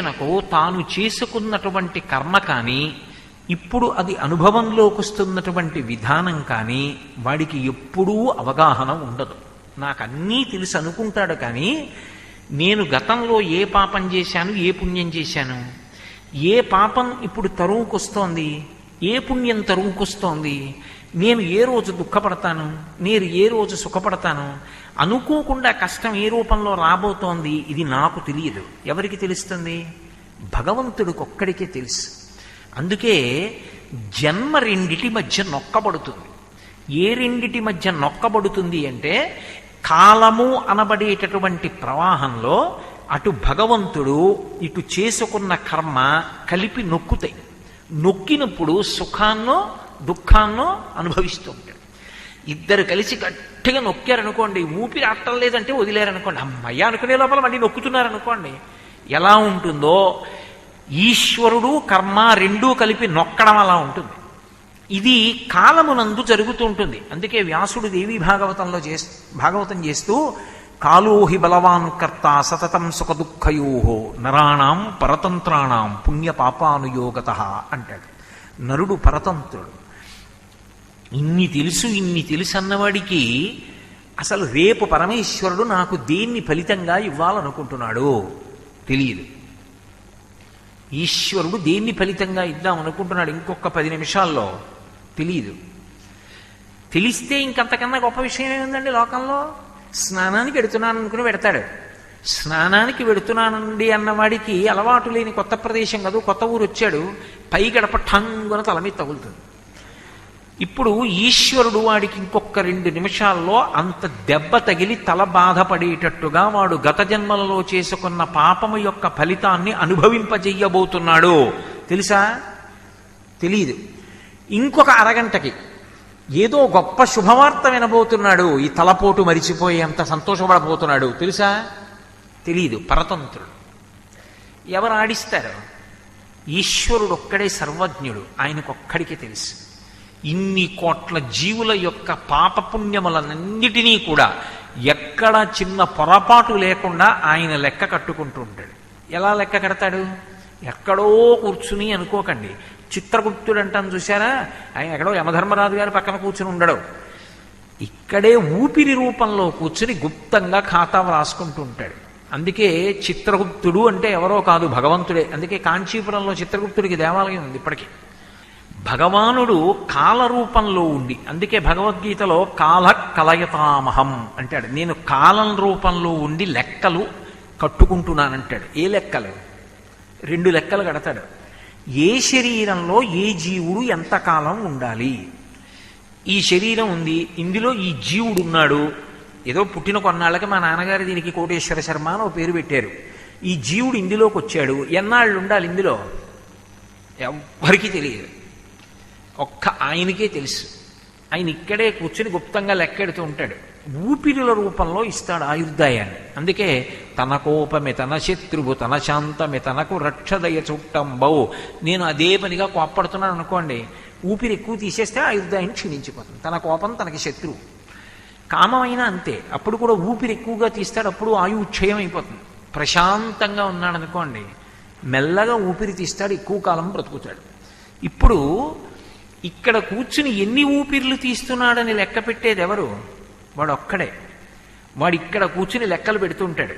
మనుష్యునకు తాను చేసుకున్నటువంటి కర్మ కానీ ఇప్పుడు అది అనుభవంలోకి వస్తున్నటువంటి విధానం కానీ వాడికి ఎప్పుడూ అవగాహన ఉండదు. నాకు అన్నీ తెలిసి అనుకుంటాడు కానీ నేను గతంలో ఏ పాపం చేశాను ఏ పుణ్యం చేశాను? ఏ పాపం ఇప్పుడు తరువుకొస్తోంది? ఏ పుణ్యం తరువుకొస్తోంది? నేను ఏ రోజు దుఃఖపడతాను? నేను ఏ రోజు సుఖపడతాను? అనుకోకుండా కష్టం ఏ రూపంలో రాబోతోంది? ఇది నాకు తెలియదు. ఎవరికి తెలుస్తుంది? భగవంతుడికి ఒక్కడికే తెలుసు. అందుకే జన్మ రెండిటి మధ్య నొక్కబడుతుంది. ఏ రెండిటి మధ్య నొక్కబడుతుంది అంటే కాలము అనబడేటటువంటి ప్రవాహంలో అటు భగవంతుడు ఇటు చేసుకున్న కర్మ కలిపి నొక్కుతాయి. నొక్కినప్పుడు సుఖాన్నో దుఃఖాన్నో అనుభవిస్తూ ఉంటాడు ఇద్దరు కలిసి గట్టిగా నొక్కారనుకోండి ఊపిరి అట్టం లేదంటే వదిలేరనుకోండి అమ్మయ్య అనుకునే లోపల మళ్ళీ నొక్కుతున్నారనుకోండి ఎలా ఉంటుందో ఈశ్వరుడు కర్మ రెండూ కలిపి నొక్కడం అలా ఉంటుంది. ఇది కాలమునందు జరుగుతూ ఉంటుంది. అందుకే వ్యాసుడు దేవి భాగవతంలో చే భాగవతం చేస్తూ కాలోహి బలవాన్ కర్త సతతం సుఖ నరాణం పరతంత్రాణం పుణ్య పాపానుయోగత అంటాడు. నరుడు పరతంత్రుడు. ఇన్ని తెలుసు ఇన్ని తెలుసు అన్నవాడికి అసలు రేపు పరమేశ్వరుడు నాకు దేన్ని ఫలితంగా ఇవ్వాలనుకుంటున్నాడు తెలియదు. ఈశ్వరుడు దేన్ని ఫలితంగా ఇద్దాం అనుకుంటున్నాడు ఇంకొక పది నిమిషాల్లో తెలియదు. తెలిస్తే ఇంకంతకన్నా గొప్ప విషయం ఏముందండి లోకంలో? స్నానానికి వెడుతున్నాను అనుకుని పెడతాడు. స్నానానికి వెడుతున్నానండి అన్నవాడికి అలవాటు లేని కొత్త ప్రదేశం కాదు కొత్త ఊరు వచ్చాడు. పై గడప ఠంగున తల మీద తగులుతుంది. ఇప్పుడు ఈశ్వరుడు వాడికి ఇంకొక రెండు నిమిషాల్లో అంత దెబ్బ తగిలి తల బాధపడేటట్టుగా వాడు గత జన్మలలో చేసుకున్న పాపము యొక్క ఫలితాన్ని అనుభవింపజెయ్యబోతున్నాడు తెలుసా? తెలియదు ఇంకొక అరగంటకి ఏదో గొప్ప శుభవార్త వినబోతున్నాడు. ఈ తలపోటు మరిచిపోయి అంత సంతోషపడబోతున్నాడు. తెలుసా? తెలియదు పరతంత్రుడు. ఎవరు ఆడిస్తారు? ఈశ్వరుడు ఒక్కడే సర్వజ్ఞుడు. ఆయనకొక్కడికే తెలుసు. ఇన్ని కోట్ల జీవుల యొక్క పాపపుణ్యములన్నిటినీ కూడా ఎక్కడ చిన్న పొరపాటు లేకుండా ఆయన లెక్క కట్టుకుంటూ ఉంటాడు. ఎలా లెక్క కడతాడు? ఎక్కడో కూర్చుని అనుకోకండి. చిత్రగుప్తుడు అంటాను చూసారా ఆయన ఎక్కడో యమధర్మరాజు గారి పక్కన కూర్చుని ఉండడు. ఇక్కడే ఊపిరి రూపంలో కూర్చుని గుప్తంగా ఖాతా వ్రాసుకుంటూ ఉంటాడు. అందుకే చిత్రగుప్తుడు అంటే ఎవరో కాదు భగవంతుడే. అందుకే కాంచీపురంలో చిత్రగుప్తుడికి దేవాలయం ఉంది ఇప్పటికీ. భగవానుడు కాల రూపంలో ఉండి అందుకే భగవద్గీతలో కాల కలయతామహం అంటాడు. నేను కాలం రూపంలో ఉండి లెక్కలు కట్టుకుంటున్నానంటాడు. ఏ లెక్కలు? రెండు లెక్కలు కడతాడు. ఏ శరీరంలో ఏ జీవుడు ఎంతకాలం ఉండాలి? ఈ శరీరం ఉంది ఇందులో ఈ జీవుడు ఉన్నాడు. ఏదో పుట్టిన కొన్నాళ్ళకి మా నాన్నగారు దీనికి కోటేశ్వర శర్మ అని ఓ పేరు పెట్టారు. ఈ జీవుడు ఇందులోకి వచ్చాడు. ఎన్నాళ్ళు ఉండాలి ఇందులో? ఎవరికి తెలియదు. ఒక్క ఆయనకే తెలుసు. ఆయన ఇక్కడే కూర్చుని గుప్తంగా లెక్కెడుతూ ఉంటాడు. ఊపిరిల రూపంలో ఇస్తాడు ఆయుర్దాయాన్ని. అందుకే తన కోపమే తన శత్రువు తన శాంతమే తనకు రక్షదయ చుట్టంబౌ నేను అదే పనిగా కోప్పడుతున్నాను అనుకోండి ఊపిరి ఎక్కువ తీసేస్తే ఆయుర్దాయం క్షీణించిపోతుంది. తన కోపం తనకి శత్రువు. కామమైనా అంతే. అప్పుడు కూడా ఊపిరి ఎక్కువగా తీస్తాడు అప్పుడు ఆయు క్షయం అయిపోతుంది ప్రశాంతంగా ఉన్నాడు అనుకోండి మెల్లగా ఊపిరి తీస్తాడు ఎక్కువ కాలం బ్రతుకుతాడు. ఇప్పుడు ఇక్కడ కూర్చుని ఎన్ని ఊపిర్లు తీస్తున్నాడని లెక్క పెట్టేది ఎవరు వాడు ఒక్కడే వాడు ఇక్కడ కూర్చుని లెక్కలు పెడుతుంటాడు.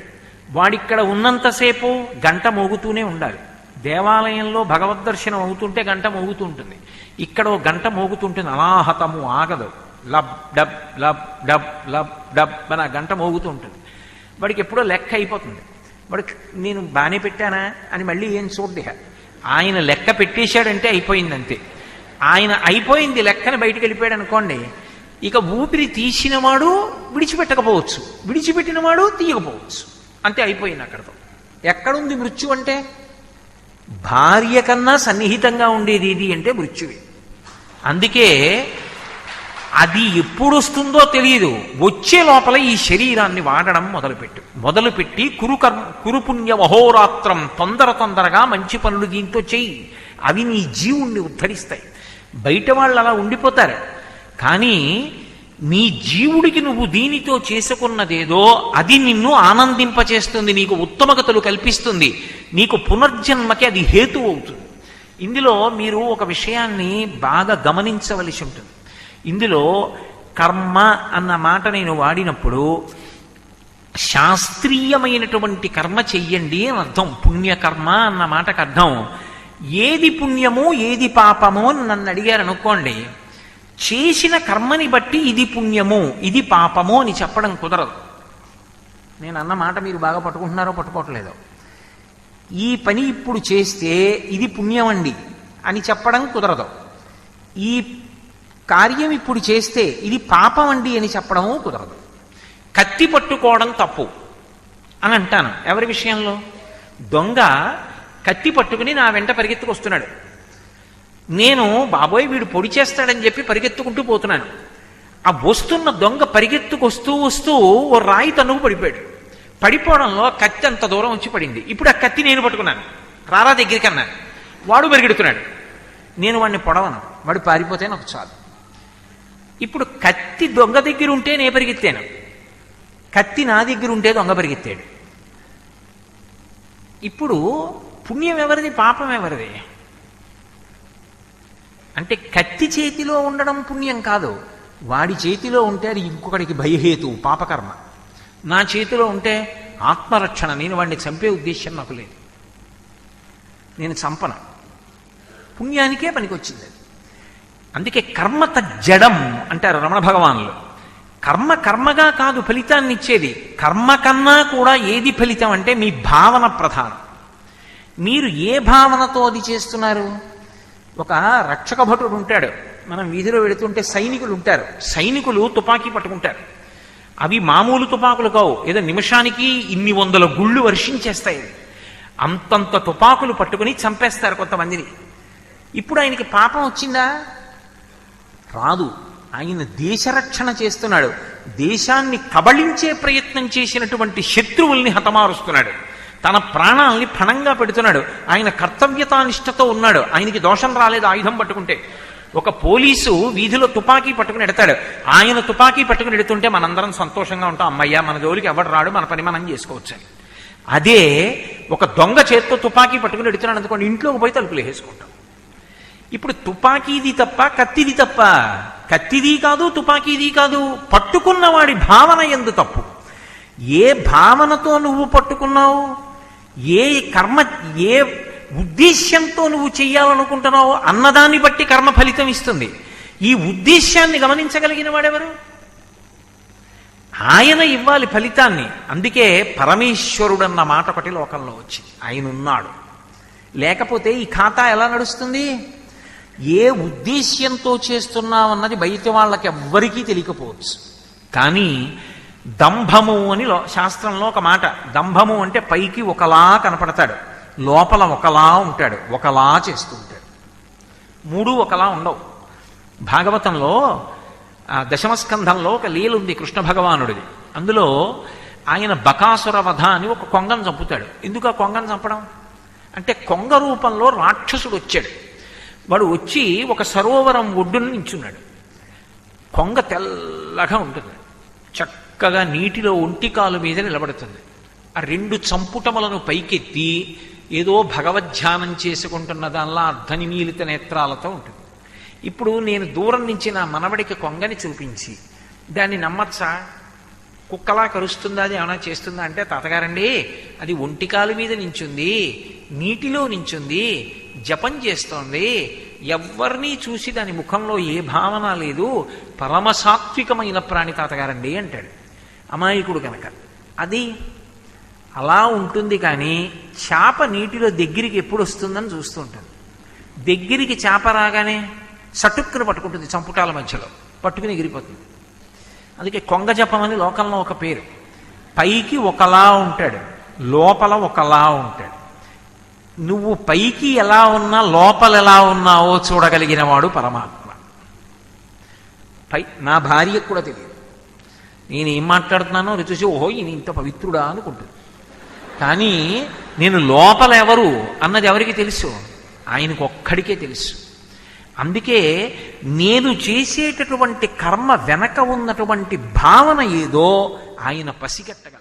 వాడిక్కడ ఉన్నంతసేపు గంట మోగుతూనే ఉండాలి. దేవాలయంలో భగవద్ దర్శనం అవుతుంటే గంట మోగుతుంటుంది. ఇక్కడ గంట మోగుతుంటుంది. అనాహతము ఆగదు. Lub dub lub dub lub dub అని ఆ గంట మోగుతూ ఉంటుంది వాడికి ఎప్పుడో లెక్క అయిపోతుంది. వాడికి నేను బాగానే పెట్టానా అని మళ్ళీ ఏం చూడ్డి ఆయన లెక్క పెట్టేశాడంటే అయిపోయింది అంతే ఆయన అయిపోయింది లెక్కని బయటికి వెళ్ళిపోయాడు అనుకోండి ఇక ఊపిరి తీసినవాడు విడిచిపెట్టకపోవచ్చు. విడిచిపెట్టినవాడు తీయకపోవచ్చు. అంతే అయిపోయింది అక్కడతో. ఎక్కడుంది మృత్యు అంటే? భార్య కన్నా సన్నిహితంగా ఉండేది ఇది అంటే మృత్యువే. అందుకే అది ఎప్పుడు వస్తుందో తెలియదు వచ్చే లోపల ఈ శరీరాన్ని వాడడం మొదలుపెట్టు. మొదలుపెట్టి కురుకర్మ కురుపుణ్య మహోరాత్రం తొందర తొందరగా మంచి పనులు దీంతో చేయి అవి నీ జీవుణ్ణి ఉద్ధరిస్తాయి. బయట వాళ్ళు అలా ఉండిపోతారు. కానీ నీ జీవుడికి నువ్వు దీనితో చేసుకున్నదేదో అది నిన్ను ఆనందింపచేస్తుంది నీకు ఉత్తమగతులు కల్పిస్తుంది నీకు పునర్జన్మకి అది హేతు అవుతుంది. ఇందులో మీరు ఒక విషయాన్ని బాగా గమనించవలసి ఉంటుంది. ఇందులో కర్మ అన్న మాట నేను వాడినప్పుడు శాస్త్రీయమైనటువంటి కర్మ చెయ్యండి అని అర్థం. పుణ్యకర్మ అన్న మాటకు అర్థం. ఏది పుణ్యమో ఏది పాపమో అని నన్ను అడిగారు అనుకోండి చేసిన కర్మని బట్టి ఇది పుణ్యము ఇది పాపమో అని చెప్పడం కుదరదు. నేను అన్న మాట మీరు బాగా పట్టుకుంటున్నారో పట్టుకోవట్లేదో. ఈ పని ఇప్పుడు చేస్తే ఇది పుణ్యం అండి అని చెప్పడం కుదరదు. ఈ కార్యం ఇప్పుడు చేస్తే ఇది పాపం అండి అని చెప్పడము కుదరదు. కత్తి పట్టుకోవడం తప్పు అని అంటాను. ఎవరి విషయంలో? దొంగ కత్తి పట్టుకుని నా వెంట పరిగెత్తుకొస్తున్నాడు నేను బాబోయ్ వీడు పొడి చేస్తాడని చెప్పి పరిగెత్తుకుంటూ పోతున్నాను. ఆ వస్తున్న దొంగ పరిగెత్తుకొస్తూ వస్తూ ఓ రాయి తనుగు పడిపోయాడు. పడిపోవడంలో కత్తి అంత దూరం వచ్చి పడింది. ఇప్పుడు ఆ కత్తి నేను పట్టుకున్నాను. రారా దగ్గరికి అన్నాను వాడు పరిగెడుతున్నాడు. నేను వాడిని పొడవను. వాడు పారిపోతే నాకు చాలు. ఇప్పుడు కత్తి దొంగ దగ్గర ఉంటే నేను పరిగెత్తాను. కత్తి నా దగ్గర ఉంటే దొంగ పరిగెత్తాడు. ఇప్పుడు పుణ్యం ఎవరిది పాపం ఎవరిది అంటే కత్తి చేతిలో ఉండడం పుణ్యం కాదు. వాడి చేతిలో ఉంటే అది ఇంకొకడికి భయహేతు పాపకర్మ. నా చేతిలో ఉంటే ఆత్మరక్షణ నేను వాడిని చంపే ఉద్దేశం నాకు లేదు. నేను చంపన. పుణ్యానికే పనికొచ్చింది అది. అందుకే కర్మ తజ్జడం అంటారు రమణ భగవానులు. కర్మ కర్మగా కాదు ఫలితాన్ని ఇచ్చేది కర్మ కన్నా కూడా ఏది ఫలితం అంటే మీ భావన ప్రధానం. మీరు ఏ భావనతో అది చేస్తున్నారు? ఒక రక్షక భటుడు ఉంటాడు. మనం వీధిలో వెళుతుంటే సైనికులు ఉంటారు. సైనికులు తుపాకీ పట్టుకుంటారు. అవి మామూలు తుపాకులు కావు. ఏదో నిమిషానికి ఇన్ని వందల గుళ్ళు వర్షించేస్తాయి. అంతంత తుపాకులు పట్టుకుని చంపేస్తారు కొంతమందిని. ఇప్పుడు ఆయనకి పాపం వచ్చిందా? రాదు. ఆయన దేశరక్షణ చేస్తున్నాడు. దేశాన్ని కబళించే ప్రయత్నం చేసినటువంటి శత్రువుల్ని హతమారుస్తున్నాడు. తన ప్రాణాల్ని ఫణంగా పెడుతున్నాడు. ఆయన కర్తవ్యతానిష్టతో ఉన్నాడు. ఆయనకి దోషం రాలేదు ఆయుధం పట్టుకుంటే. ఒక పోలీసు వీధిలో తుపాకీ పట్టుకుని ఎడతాడు. ఆయన తుపాకీ పట్టుకుని ఎడుతుంటే మనందరం సంతోషంగా ఉంటాం. అమ్మయ్య మన జోలికి ఎవడు రాడు? మన పని మనం చేసుకోవచ్చు అని. అదే ఒక దొంగ చేత్తో తుపాకీ పట్టుకుని ఎడుతున్నాడు అనుకోండి ఇంట్లోకి పోయి తలుపులు వేసుకుంటాం ఇప్పుడు తుపాకీది తప్ప కత్తిది తప్ప కత్తిది కాదు తుపాకీది కాదు పట్టుకున్న వాడి భావన ఎందు తప్పు. ఏ భావనతో నువ్వు పట్టుకున్నావు? ఏ కర్మ ఏ ఉద్దేశ్యంతో నువ్వు చెయ్యాలనుకుంటున్నావు అన్నదాన్ని బట్టి కర్మ ఫలితం ఇస్తుంది. ఈ ఉద్దేశ్యాన్ని గమనించగలిగిన వాడెవరు? ఆయన ఇవ్వాలి ఫలితాన్ని. అందుకే పరమేశ్వరుడన్న మాట ఒకటి లోకంలో వచ్చింది. ఆయన ఉన్నాడు లేకపోతే ఈ ఖాతా ఎలా నడుస్తుంది? ఏ ఉద్దేశ్యంతో చేస్తున్నామన్నది బయట వాళ్ళకి ఎవ్వరికీ తెలియకపోవచ్చు. కానీ దంభము అని లో- శాస్త్రంలో ఒక మాట. దంభము అంటే పైకి ఒకలా కనపడతాడు. లోపల ఒకలా ఉంటాడు. ఒకలా చేస్తూ ఉంటాడు. మూడు ఒకలా ఉండవు. భాగవతంలో దశమస్కంధంలో ఒక లీలుంది కృష్ణ భగవానుడిది. అందులో ఆయన బకాసుర వధ అని ఒక కొంగను చంపుతాడు. ఎందుకు ఆ కొంగను చంపడం? అంటే కొంగ రూపంలో రాక్షసుడు వచ్చాడు. వాడు వచ్చి ఒక సరోవరం ఒడ్డున నించున్నాడు. కొంగ తెల్లగా ఉంటుంది. చక్కగా నీటిలో ఒంటికాలు మీద నిలబడుతుంది. ఆ రెండు చంపుటములను పైకెత్తి ఏదో భగవద్ధ్యానం చేసుకుంటున్న దానిలా అర్ధనిమీలిత నేత్రాలతో ఉంటుంది. ఇప్పుడు నేను దూరం నుంచి నా మనవడికి కొంగని చూపించి దాన్ని నమ్మచ్చా? కుక్కలా కరుస్తుందా? అది ఏమైనా చేస్తుందా? అంటే తాతగారండి అది ఒంటికాలు మీద నించుంది నీటిలో నించుంది జపం చేస్తోంది. ఎవరినీ చూసి దాని ముఖంలో ఏ భావన లేదు. పరమసాత్వికమైన ప్రాణి తాతగారండి అంటాడు. అమాయకుడు కనుక అది అలా ఉంటుంది కానీ చేప నీటిలో దగ్గరికి ఎప్పుడు వస్తుందని చూస్తూ ఉంటుంది. దగ్గరికి చేప రాగానే సటుక్కును పట్టుకుంటుంది చంపుటాల మధ్యలో. పట్టుకుని ఎగిరిపోతుంది. అందుకే కొంగ జపం అని లోకంలో ఒక పేరు. పైకి ఒకలా ఉంటాడు లోపల ఒకలా ఉంటాడు. నువ్వు పైకి ఎలా ఉన్నా లోపల ఎలా ఉన్నావో చూడగలిగిన వాడు పరమాత్మ. పై నా భార్యకు కూడా తెలియదు. నేను ఏం మాట్లాడుతున్నానో రుచి ఓహో ఈయన ఇంత పవిత్రుడా అనుకుంటుంది. కానీ నేను లోపల ఎవరు అన్నది ఎవరికి తెలుసు? ఆయనకు ఒక్కడికే తెలుసు. అందుకే నేను చేసేటటువంటి కర్మ వెనక ఉన్నటువంటి భావన ఏదో ఆయన పసిగట్టగలడు.